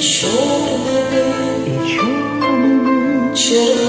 чорними, чорними.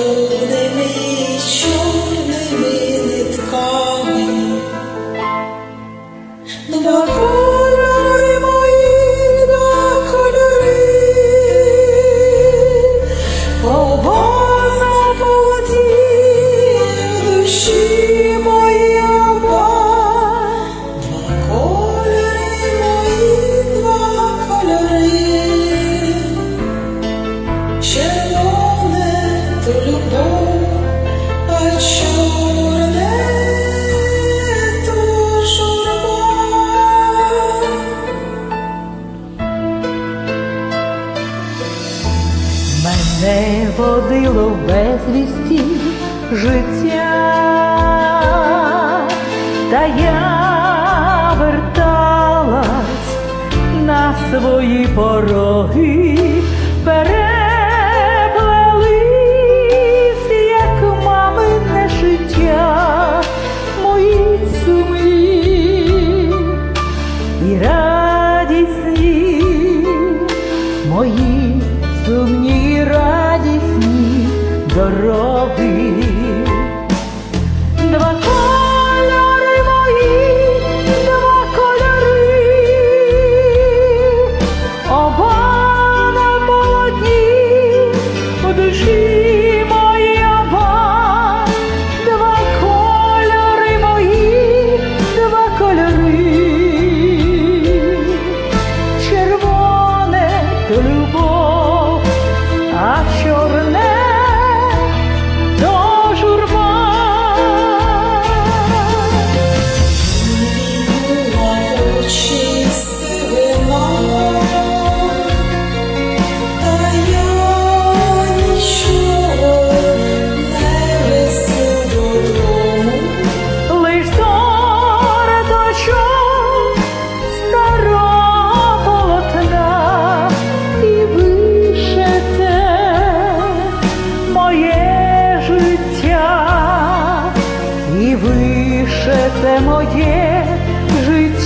Безвісті життя, та я верталась на свої пороги, переплелись, як мамине життя, мої сумні і радісні, мої сумні радісні дороги.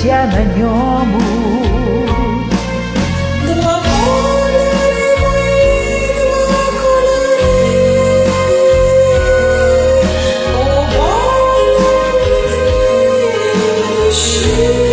життя на ньому. Два кольори, мої, два кольори, обоє душі.